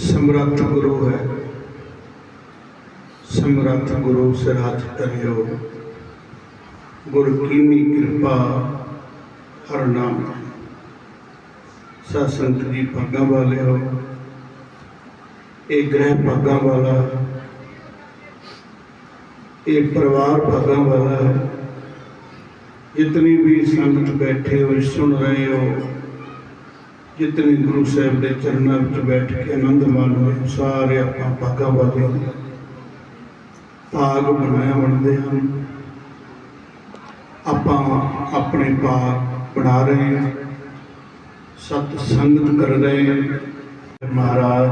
ਸਮਰੱਥ ਗੁਰੂ ਹੈ। ਸਮਰੱਥ ਗੁਰੂ ਸਿਰ ਹੱਥ ਧਰਿਓ ਗੁਰ ਕੀਨੀ ਕਿਰਪਾ ਹਰ ਨਾਮ ਸਾਧ ਸੰਗਤ ਜੀ, ਭਾਗਾਂ ਹੋ ਇਹ ਗ੍ਰਹਿ ਭਾਗਾਂ ਵਾਲਾ, ਇਹ ਪਰਿਵਾਰ ਭਾਗਾਂ ਵਾਲਾ ਹੈ ਜਿਤਨੀ ਵੀ ਸੰਗਤ ਬੈਠੇ ਹੋ ਸੁਣ ਰਹੇ ਹੋ ਜਿਤਨੇ ਗੁਰੂ ਸਾਹਿਬ ਦੇ ਚਰਨਾਂ ਵਿੱਚ ਬੈਠ ਕੇ ਆਨੰਦ ਮਾਣ ਰਹੇ ਸਾਰੇ ਆਪਾਂ ਭਾਗਾਂ ਵਾਲੇ ਭਾਗ ਬਣਾਇਆ ਬਣਦੇ ਹਨ ਆਪਾਂ ਆਪਣੇ ਭਾਗ ਬਣਾ ਰਹੇ ਹਾਂ। ਸਤ ਸੰਗਤ ਕਰ ਰਹੇ ਹਾਂ। ਮਹਾਰਾਜ,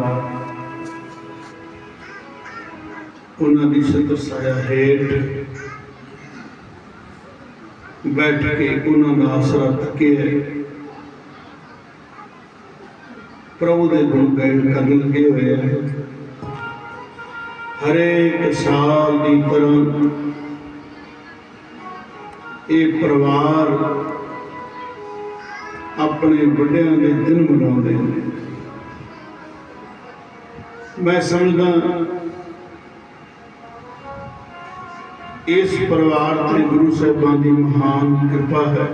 ਉਹਨਾਂ ਦੀ ਸਤ ਸਾਇਆ ਹੇਠ ਬੈਠ ਕੇ ਉਹਨਾਂ ਦਾ ਆਸਰਾ ਤੱਕੇ ਪ੍ਰਭੂ ਦੇ ਗੁਣ ਗਾਇਨ ਕਰਨ ਲੱਗੇ ਹੋਏ ਆ। ਹਰੇਕ ਸਾਲ ਦੀ ਤਰ੍ਹਾਂ ਇਹ ਪਰਿਵਾਰ ਆਪਣੇ ਵੱਡਿਆਂ ਦੇ ਦਿਨ ਮਨਾਉਂਦੇ ਨੇ। ਮੈਂ ਸਮਝਦਾ ਇਸ ਪਰਿਵਾਰ ਤੇ ਗੁਰੂ ਸਾਹਿਬਾਨ ਦੀ ਮਹਾਨ ਕਿਰਪਾ ਹੈ।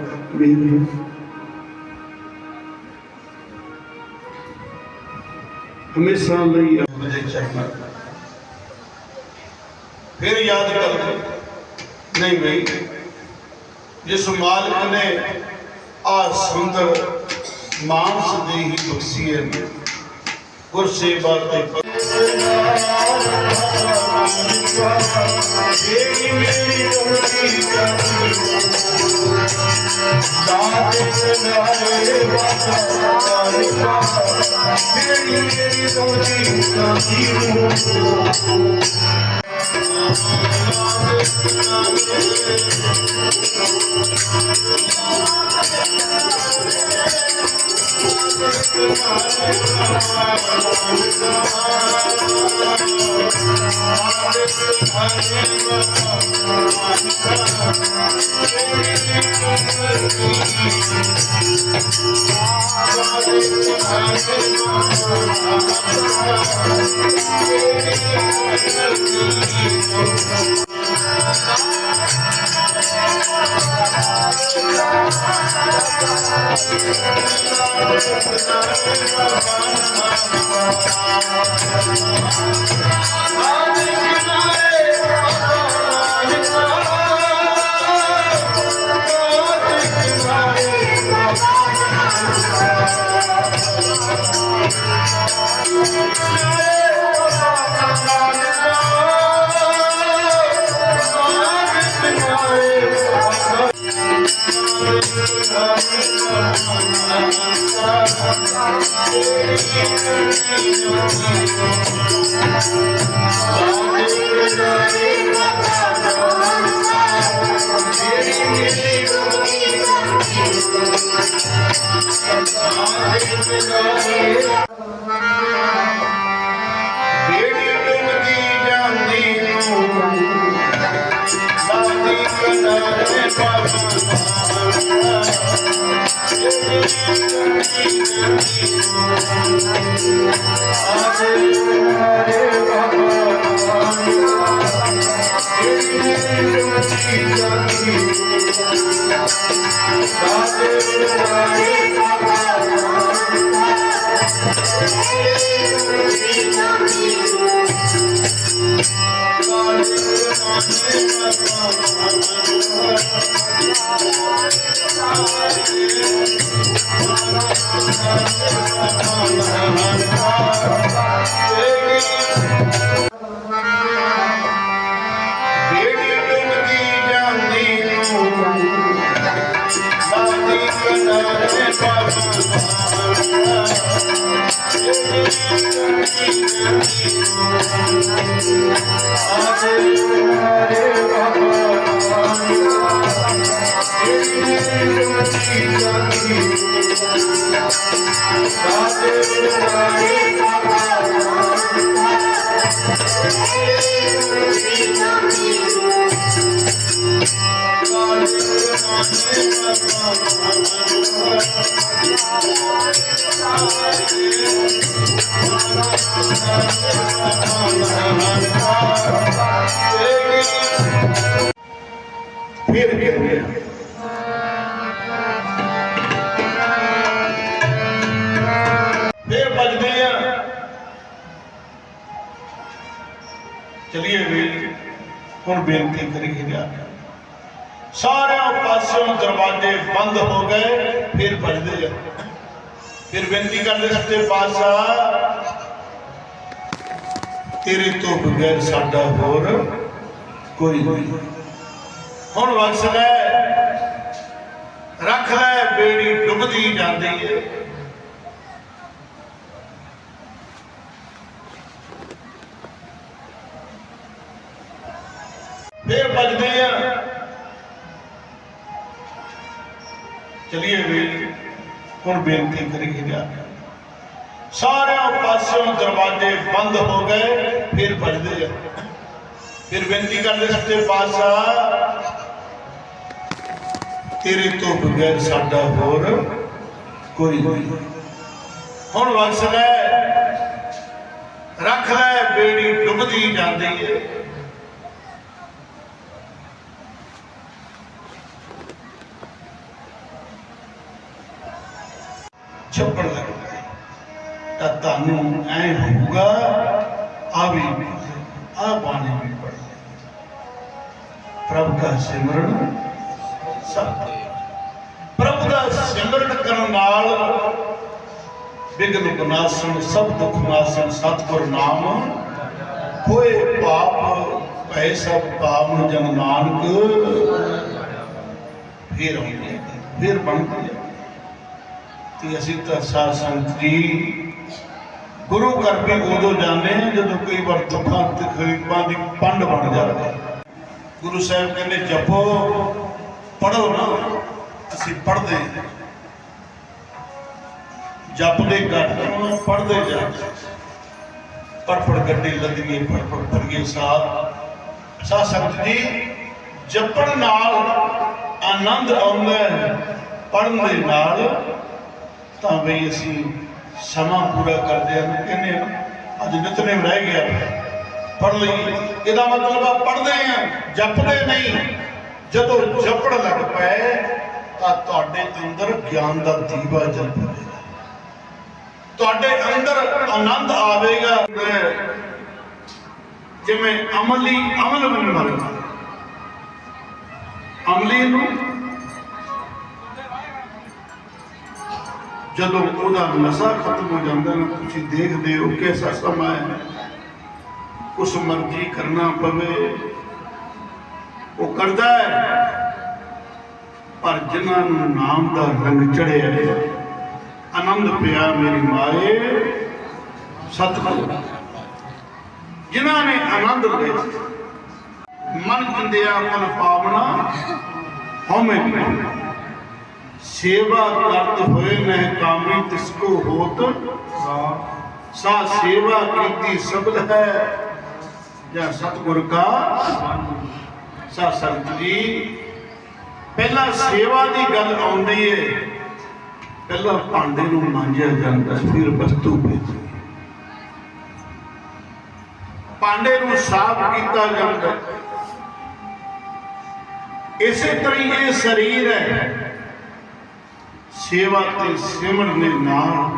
ਮੇਰੀ ਹਮੇਸ਼ਾ ਲਈ ਆਪਣੇ ਚਰਨਾਂ ਫਿਰ ਯਾਦ ਕਰ ਨਹੀਂ ਬਈ ਜਿਸ ਮਾਲਕ ਨੇ ਆ ਸੁੰਦਰ ਮਾਨਸ ਦੇ ਹੀ ਬਖਸ਼ੀ ਹੈ ਗੁਰ ਸੇਵਾ ਤੇ ਬੇੜੀ ਬੇੜੀ Here, here. ਚਲੀਏ ਵੀ ਹੁਣ ਬੇਨਤੀ ਕਰੀਏ ਜਾ ਸਾਰਿਆਂ ਪਾਸਿਓਂ ਦਰਵਾਜ਼ੇ ਬੰਦ ਹੋ ਗਏ, ਫਿਰ ਵੱਜਦੇ ਆ ਫਿਰ ਬੇਨਤੀ ਕਰਦੇ ਸੱਚੇ ਪਾਤਸ਼ਾਹ, ਤੇਰੇ ਤੋਂ ਬਗੈਰ ਸਾਡਾ ਹੋਰ ਕੋਈ ਨਹੀਂ। ਹੁਣ ਵਕਸ ਲੈ, ਰੱਖ ਲੈ, ਬੇੜੀ ਡੁੱਬਦੀ ਜਾਂਦੀ ਏ ਫੇਰ ਵੱਜਦੇ ਆ ਚਲਿਏ ਵੀ ਹੁਣ ਬੇਨਤੀ ਕਰੀਏ ਜਾ ਸਾਰਿਆਂ ਪਾਸਿਓਂ ਦਰਵਾਜ਼ੇ ਬੰਦ ਹੋ ਗਏ, ਫਿਰ ਵੱਜਦੇ ਆ। ਫਿਰ ਬੇਨਤੀ ਕਰਦੇ ਸੱਚੇ ਪਾਤਸ਼ਾਹ, ਤੇਰੇ ਤੋਂ ਬਗੈਰ ਸਾਡਾ ਹੋਰ ਕੋਈ ਨਹੀਂ। ਹੁਣ ਵਕਸ ਲੈ, ਰੱਖ ਲੈ, ਬੇੜੀ ਡੁੱਬਦੀ ਜਾਂਦੀ ਏ। ਛੱਪੜ ਲੱਗਦਾ ਤਾਂ ਤੁਹਾਨੂੰ ਐ ਹੋਊਗਾ ਆ ਵੀ ਆ ਬਾਣੀ ਵੀ ਪੜ ਪ੍ਰਭ ਦਾ ਸਿਮਰਨ ਸਤ ਪ੍ਰਭ ਦਾ ਸਿਮਰਨ ਕਰਨ ਨਾਲ ਵਿਗਨ ਬਨਾਸਨ ਸਭ ਦੁਖ ਨਾਸਨ ਸਤਿਗੁਰ ਨਾਮ ਹੋਏ ਪਾਪ ਭੈ ਸਭ ਪਾਵਨ ਜਨ ਨਾਨਕ ਫਿਰ ਆਉਂਦੇ ਆ, ਬਣਦੇ ਆ ਅਸੀਂ ਤਾਂ ਸਾਧ ਸੰਗਤ ਜੀ ਗੁਰੂ ਘਰ ਵੀ ਉਦੋਂ ਜਾਂਦੇ ਹਾਂ ਜਦੋਂ ਕਈ ਵਾਰ ਦੁੱਖਾਂ ਤੇ ਦੀ ਪੰਡ ਬਣ ਜਾਂਦੇ ਗੁਰੂ ਸਾਹਿਬ ਕਹਿੰਦੇ, ਜਪੋ ਪੜੋ ਨਾ, ਅਸੀਂ ਪੜਦੇ ਜਪਦੇ ਘੱਟ ਪੜਦੇ ਜਾ ਪੜ ਪੜ ਗੱਡੀ ਲੱਦੀਏ ਪੜ ਪੜ ਪੜੀਏ ਸਾਹ। ਸਾਧ ਸੰਗਤ ਜੀ, ਜਪਣ ਨਾਲ ਆਨੰਦ ਆਉਂਦਾ ਹੈ ਪੜਨ ਦੇ ਨਾਲ ਤਾਂ ਵੀ ਅਸੀਂ ਸਮਾਂ ਪੂਰਾ ਕਰਦੇ ਹਾਂ। ਕਹਿੰਦੇ ਅੱਜ ਨਿਤਨੇਮ ਰਹਿ ਗਿਆ। ਪੜ ਲਈ। ਇਹਦਾ ਮਤਲਬ ਆ ਪੜਦੇ ਆ ਜਪਦੇ ਨਹੀਂ। ਜਦੋਂ ਜਪਣ ਲੱਗ ਪਏ, ਤਾਂ ਤੁਹਾਡੇ ਅੰਦਰ ਗਿਆਨ ਦਾ ਦੀਵਾ ਜਲ ਪਵੇਗਾ। ਤੁਹਾਡੇ ਅੰਦਰ ਆਨੰਦ ਆਵੇਗਾ। ਜਿਵੇਂ ਅਮਲੀ ਅਮਲ ਬਣ ਬਣਦਾ ਅਮਲੀ ਨੂੰ ਜਦੋਂ ਉਹਦਾ ਨਸ਼ਾ ਖਤਮ ਹੋ ਜਾਂਦਾ ਨਾ ਤੁਸੀਂ ਦੇਖਦੇ ਹੋ ਕਿਹਦਾ ਸਮਾਂ ਹੈ। ਉਸ ਮਰਜ਼ੀ ਕਰਨਾ ਪਵੇ। ਉਹ ਕਰਦਾ ਹੈ, ਪਰ ਜਿਨ੍ਹਾਂ ਨੂੰ ਨਾਮ ਦਾ ਰੰਗ ਚੜਿਆ ਹੈ, ਆਨੰਦ ਪਿਆ ਮੇਰੀ ਮਾਏ, ਸਤਿਗੁਰ। ਜਿਨ੍ਹਾਂ ਨੇ ਆਨੰਦ ਲਿਆ, ਮਨ ਚੰਦਿਆ ਮਨ ਪਾਵਣਾ ਹਉਮੈ ਪਿਆ ਸੇਵਾ ਕਰਤ ਹੋਏ ਨਹਿ ਕਾਮੀ ਤਿਸ ਕੋ ਹੋਤ। ਸਾ ਸੇਵਾ ਕੀਤੀ ਸਬਦ ਹੈ। ਜਾਂ ਸਤਿਗੁਰ ਕਾ ਸਾ ਸੰਤ ਜੀ। ਪਹਿਲਾਂ ਸੇਵਾ ਦੀ ਗੱਲ ਆਉਂਦੀ ਏ। ਪਹਿਲਾਂ ਭਾਂਡੇ ਨੂੰ ਮਾਂਜਿਆ ਜਾਂਦਾ, ਫਿਰ ਵਸਤੂ ਭੇਜੀ ਭਾਂਡੇ ਨੂੰ ਸਾਫ਼ ਕੀਤਾ ਜਾਂਦਾ। ਇਸੇ ਤਰ੍ਹਾਂ ਇਹ ਸਰੀਰ ਹੈ। ਸੇਵਾ ਤੇ ਸਿਮਰਨ ਦੇ ਨਾਲ,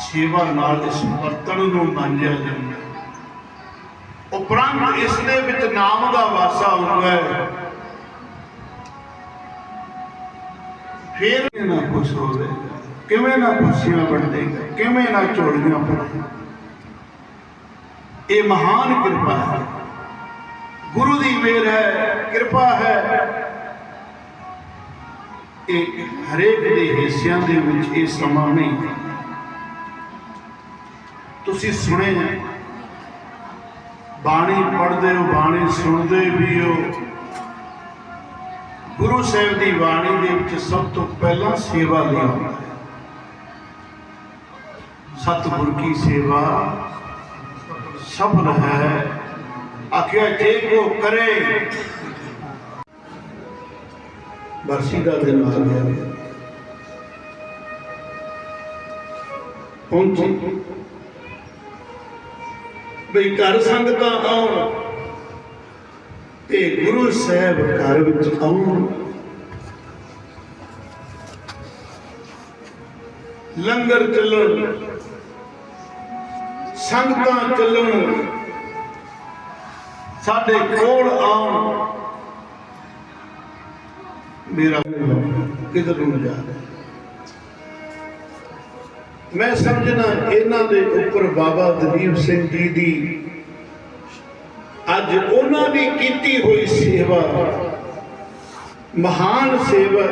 ਸੇਵਾ ਨਾਲ ਇਸ ਬਰਤਨ ਨੂੰ ਮਾਂਜਿਆ ਜਾਂਦਾ ਉਪਰੰਤ ਇਸ ਦੇ ਵਿੱਚ ਨਾਮ ਦਾ ਵਾਸਾ ਹੁੰਦਾ ਹੈ। ਫਿਰ ਨਾ ਕੁਛ ਹੋਵੇ, ਕਿਵੇਂ ਨਾ ਖੁਸ਼ੀਆਂ ਵੰਡੇਗਾ ਕਿਵੇਂ ਨਾ ਝੋਲੀਆਂ ਭਰੇਗਾ ਇਹ ਮਹਾਨ ਕਿਰਪਾ ਹੈ। ਗੁਰੂ ਦੀ ਮਿਹਰ ਹੈ, ਕਿਰਪਾ ਹੈ। ਇਹ ਹਰੇਕ ਦੇ ਹਿੱਸਿਆਂ ਦੇ ਵਿੱਚ ਇਹ ਸਮਾਂ ਨਹੀਂ ਤੁਸੀਂ ਸੁਣੇ ਬਾਣੀ ਪੜ੍ਹਦੇ ਹੋ ਬਾਣੀ ਸੁਣਦੇ ਵੀ ਹੋ। ਗੁਰੂ ਸਾਹਿਬ ਦੀ ਬਾਣੀ ਦੇ ਵਿੱਚ ਸਭ ਤੋਂ ਪਹਿਲਾਂ ਸੇਵਾ ਲਿਆ ਸਤਿਗੁਰ ਕੀ ਸੇਵਾ? ਸਫਲ ਹੈ। ਆਖਿਆ, ਜੇ ਕੋ ਕਰੇ ਬਰਸੀ ਦਾ ਦਿਨ ਆ ਗਿਆ ਪਹੁੰਚੀ ਬਈ ਘਰ ਸੰਗਤਾਂ ਆਉਣ ਤੇ ਗੁਰੂ ਸਾਹਿਬ ਘਰ ਵਿੱਚ ਆਉਣ। ਲੰਗਰ ਚੱਲਣ, ਸੰਗਤਾਂ ਚੱਲਣ, ਸਾਡੇ ਕੋਲ ਆਉਣ। ਮੇਰਾ ਕਿਧਰ ਨੂੰ ਜਾ ਮੈਂ ਸਮਝਣਾ ਇਹਨਾਂ ਦੇ ਉੱਪਰ ਬਾਬਾ ਦਲੀਪ ਸਿੰਘ ਜੀ ਦੀ ਅੱਜ ਉਹਨਾਂ ਦੀ ਕੀਤੀ ਹੋਈ ਸੇਵਾ ਮਹਾਨ ਸੇਵਾ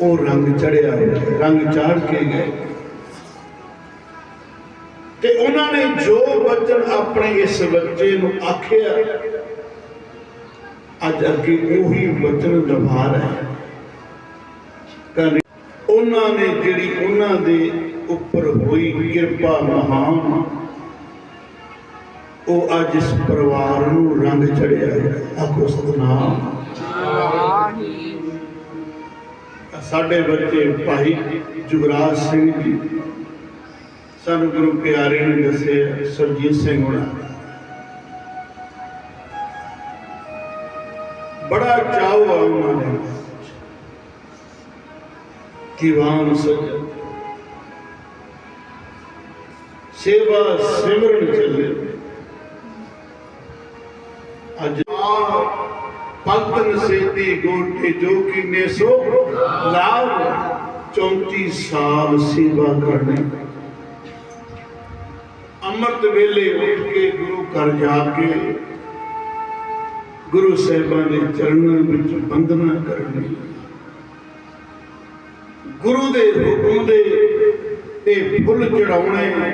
ਉਹ ਰੰਗ ਚੜਿਆ ਹੋਇਆ, ਰੰਗ ਚਾੜ ਕੇ ਗਏ। ਤੇ ਉਹਨਾਂ ਨੇ ਜੋ ਵਚਨ ਆਪਣੇ ਇਸ ਬੱਚੇ ਨੂੰ ਆਖਿਆ ਅੱਜ ਅੱਗੇ ਉਹੀ ਵਚਨ ਨਿਭਾ ਰਿਹਾ ਹੈ। ਕਰ ਉਹਨਾਂ ਨੇ ਜਿਹੜੀ ਉਹਨਾਂ ਦੇ ਉੱਪਰ ਹੋਈ ਕਿਰਪਾ ਮਹਾਨ, ਉਹ ਅੱਜ ਇਸ ਪਰਿਵਾਰ ਨੂੰ ਰੰਗ ਚੜਿਆ ਆਖੋ ਸਤਨਾਮ। ਸਾਡੇ ਬੱਚੇ ਭਾਈ ਜੁਗਰਾਜ ਸਿੰਘ ਜੀ, ਸਾਨੂੰ ਗੁਰੂ ਪਿਆਰੇ ਨੇ ਦੱਸਿਆ, ਸਰਜੀਤ ਸਿੰਘ ਹੋਣਾ। ਬੜਾ ਚਾਉ ਆ ਉਹਨਾਂ ਨੇ। ਦੀਵਾਨ ਸਜਣ ਸੇਵਾ ਸਿਮਰਨ ਚੱਲੇ। ਅੱਜ ਪਲਤਨ ਸੇਤੀ ਗੋਟੇ ਜੋ ਕੀ ਨੇ ਸੋ ਲਾਭ 34 ਸਾਲ ਸੇਵਾ ਕਰਨੀ। ਅੰਮ੍ਰਿਤ ਵੇਲੇ ਉੱਠ ਕੇ ਗੁਰੂ ਘਰ ਜਾ ਕੇ ਗੁਰੂ ਸਾਹਿਬਾਂ ਦੇ ਚਰਨਾਂ ਵਿੱਚ ਬੰਦਨਾ ਕਰਨੀ। ਗੁਰੂ ਦੇ ਹੁਕਮ ਦੇ ਤੇ ਫੁੱਲ ਚੜਾਉਣੇ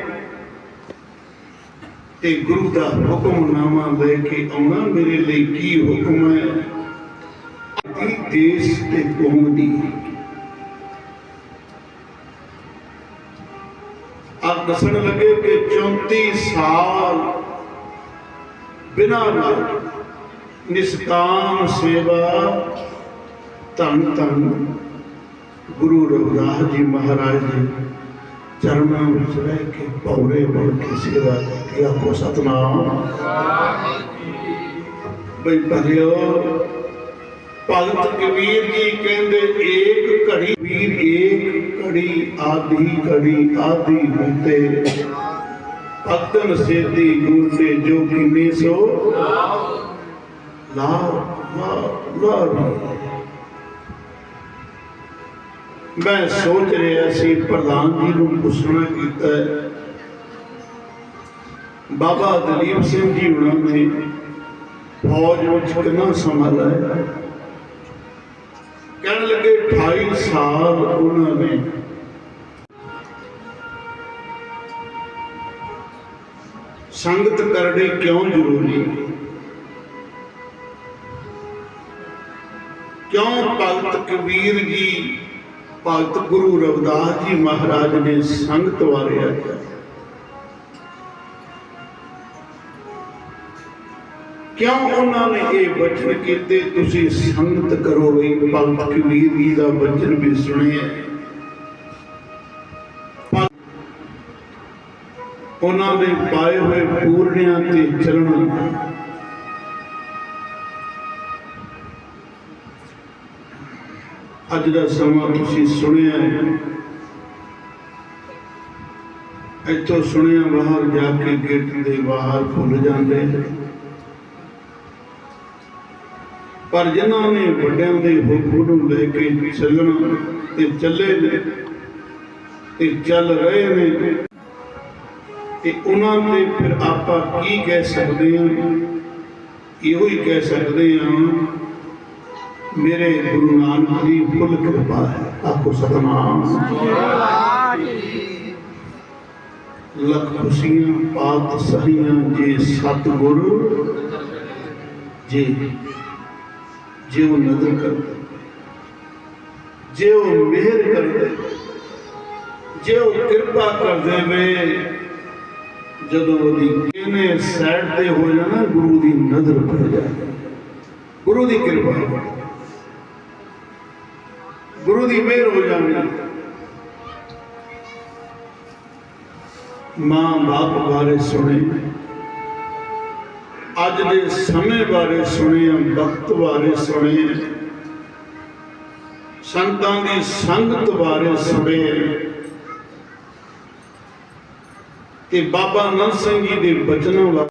ਤੇ ਗੁਰੂ ਦਾ ਹੁਕਮਨਾਮਾ ਲੈ ਕੇ ਆਉਣਾ ਮੇਰੇ ਲਈ ਕੀ ਹੁਕਮ ਹੈ? ਦੀ ਦੇਸ਼ ਤੇ ਕੌਮ ਦੀ। ਆਪ ਦੱਸਣ ਲੱਗੇ ਕਿ 34 ਸਾਲ ਬਿਨਾਂ ਨਾਲ ਨਿਸਕਾਮ ਸੇਵਾ ਧੰਨ ਧੰਨ ਗੁਰੂ ਰਵਿਦਾਸ ਜੀ ਮਹਾਰਾਜ ਜੀ, ਚਰਨਾਂ ਵਿੱਚ ਰਹਿ ਕੇ ਪੌਰੇ ਬਣ ਕੇ ਸੇਵਾ ਕੀਤੀ ਆਖੋ ਸਤਨਾਮ। ਬਈ ਭਲਿਓ, ਭਗਤ ਕਬੀਰ ਜੀ ਕਹਿੰਦੇ, ਏਕ ਘੜੀ ਵੀਰ, ਏਕ ਘੜੀ ਆਦੀ ਘੜੀ ਆਦੀ ਹੁੰਤੇ ਪਤਨ ਸੇਤੀ ਗੂਤੇ ਜੋ ਕਿਨੇ ਸੋ। ਲਾ ਲਾ ਲਾ ਮੈਂ ਸੋਚ ਰਿਹਾ ਸੀ, ਪ੍ਰਧਾਨ ਜੀ ਨੂੰ ਪੁੱਛਣਾ ਕੀਤਾ ਬਾਬਾ ਦਲੀਪ ਸਿੰਘ ਜੀ ਉਹਨਾਂ ਨੇ ਫੌਜ ਵਿੱਚ ਕਿੰਨਾ ਸਮਾਂ ਲਾਇਆ ਕਹਿਣ ਲੱਗੇ 28 ਸਾਲ ਉਹਨਾਂ ਨੇ ਸੰਗਤ ਕਰਨੀ ਕਿਉਂ ਜ਼ਰੂਰੀ? ਕਿਉਂ ਭਗਤ ਕਬੀਰ ਜੀ, ਭਗਤ ਗੁਰੂ ਰਵਿਦਾਸ ਜੀ ਮਹਾਰਾਜ ਨੇ ਸੰਗਤ ਬਾਰੇ ਕਿਉਂ ਉਹਨਾਂ ਨੇ ਇਹ ਬਚਨ ਕੀਤੇ? ਤੁਸੀਂ ਸੰਗਤ ਕਰੋ ਬਈ ਭਗਤ ਕਬੀਰ ਜੀ ਦਾ ਬਚਨ ਵੀ ਸੁਣਿਆ। ਉਹਨਾਂ ਦੇ ਪਾਏ ਹੋਏ ਪੂਰਨਿਆਂ ਤੇ ਚੱਲਣਾ। ਅੱਜ ਦਾ ਸਮਾਂ ਤੁਸੀਂ ਸੁਣਿਆ ਇੱਥੋਂ ਸੁਣਿਆ ਬਾਹਰ ਜਾ ਕੇ ਗੇਟ ਦੇ ਬਾਹਰ ਭੁੱਲ ਜਾਂਦੇ ਪਰ ਜਿਨ੍ਹਾਂ ਨੇ ਵੱਡਿਆਂ ਦੇ ਹੁਕਮ ਨੂੰ ਲੈ ਕੇ ਚੱਲਣਾ ਤੇ ਚੱਲੇ ਨੇ ਤੇ ਚੱਲ ਰਹੇ ਨੇ, ਤੇ ਉਹਨਾਂ ਦੇ ਫਿਰ ਆਪਾਂ ਕੀ ਕਹਿ ਸਕਦੇ ਹਾਂ? ਇਹੋ ਹੀ ਕਹਿ ਸਕਦੇ ਹਾਂ ਮੇਰੇ ਗੁਰੂ ਨਾਨਕ ਦੀ ਫੁੱਲ ਕਿਰਪਾ ਹੈ। ਆਖੋ ਸਤਨਾਮ। ਲੱਖ ਖੁਸ਼ੀਆਂ ਪਾਤ ਸਹੀਆਂ ਜੇ ਸਤਿਗੁਰ ਜੇ ਜੇ ਉਹ ਨਜ਼ਰ ਕਰਦੇ, ਜੇ ਉਹ ਮਿਹਰ ਕਰਦੇ, ਜੇ ਉਹ ਕਿਰਪਾ ਕਰਦੇ ਵੇ, ਜਦੋਂ ਉਹਦੀ ਕਿਨੇ ਸਾਈਡ ਤੇ ਹੋ ਜਾਣਾ, ਗੁਰੂ ਦੀ ਨਜ਼ਰ ਪੈ ਜਾਏ। ਗੁਰੂ ਦੀ ਕਿਰਪਾ ਗੁਰੂ ਦੀ ਮਿਹਰ ਹੋ ਜਾਣੀ ਮਾਂ ਬਾਪ ਬਾਰੇ ਸੁਣੇ। ਅੱਜ ਦੇ ਸਮੇਂ ਬਾਰੇ ਸੁਣਿਆ ਵਕਤ ਬਾਰੇ ਸੁਣੇ। ਸੰਤਾਂ ਦੀ ਸੰਗਤ ਬਾਰੇ ਸੁਣੇ। ਤੇ ਬਾਬਾ ਨੰਦ ਸਿੰਘ ਜੀ ਦੇ ਬਚਨਾਂ ਬਾਰੇ